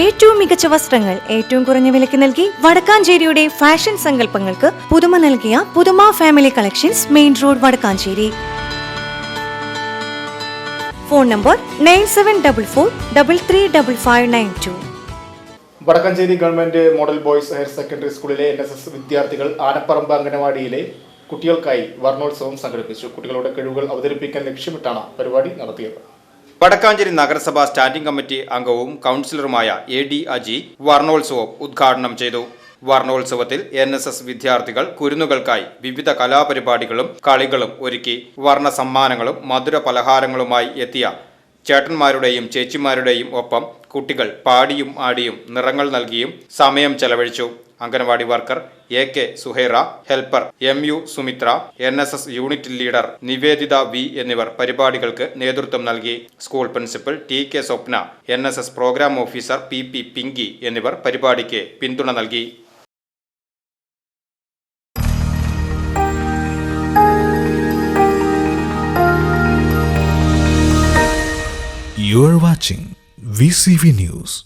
ഏറ്റവും മികച്ച വസ്ത്രങ്ങൾ ഏറ്റവും കുറഞ്ഞ വിലയ്ക്ക് നൽകി വടക്കാഞ്ചേരിയുടെ ഫാഷൻ സങ്കല്പങ്ങൾക്ക് പുതുമ നൽകിയ പുതുമ family collections main road Vadakkanchery. Phone number nine seven double four double three double five nine two Vadakkanchery government model boys higher secondary സ്കൂളിലെ എൻ എസ് എസ് വിദ്യാർത്ഥികൾ ആനപ്പറമ്പ് അംഗനവാടിയിലെ കുട്ടികൾക്കായി വർണോത്സവം സംഘടിപ്പിച്ചു. കുട്ടികളുടെ കഴിവുകൾ അവതരിപ്പിക്കാൻ ലക്ഷ്യമിട്ടാണ് പരിപാടി നടത്തിയത്. വടക്കാഞ്ചേരി നഗരസഭ സ്റ്റാൻഡിംഗ് കമ്മിറ്റി അംഗവും കൗൺസിലറുമായ എ ഡി അജി വർണോത്സവം ഉദ്ഘാടനം ചെയ്തു. വർണോത്സവത്തിൽ എൻ എസ് എസ് വിദ്യാർത്ഥികൾ കുരുന്നുകൾക്കായി വിവിധ കലാപരിപാടികളും കളികളും ഒരുക്കി വർണ സമ്മാനങ്ങളും മധുര പലഹാരങ്ങളുമായി എത്തിയ ചേട്ടന്മാരുടെയും ചേച്ചിമാരുടെയും ഒപ്പം കുട്ടികൾ പാടിയും ആടിയും നിറങ്ങൾ നൽകിയും സമയം ചെലവഴിച്ചു. Anganwadi worker A K Suhaira helper M U Sumithra N S S unit leader Niveditha V എന്നിവർ പരിപാടികൾക്ക് നേതൃത്വം നൽകി school principal T K Swapna N S S programme officer P P Pinky എന്നിവർ പരിപാടിക്ക് പിന്തുണ നൽകി You watching VCV News.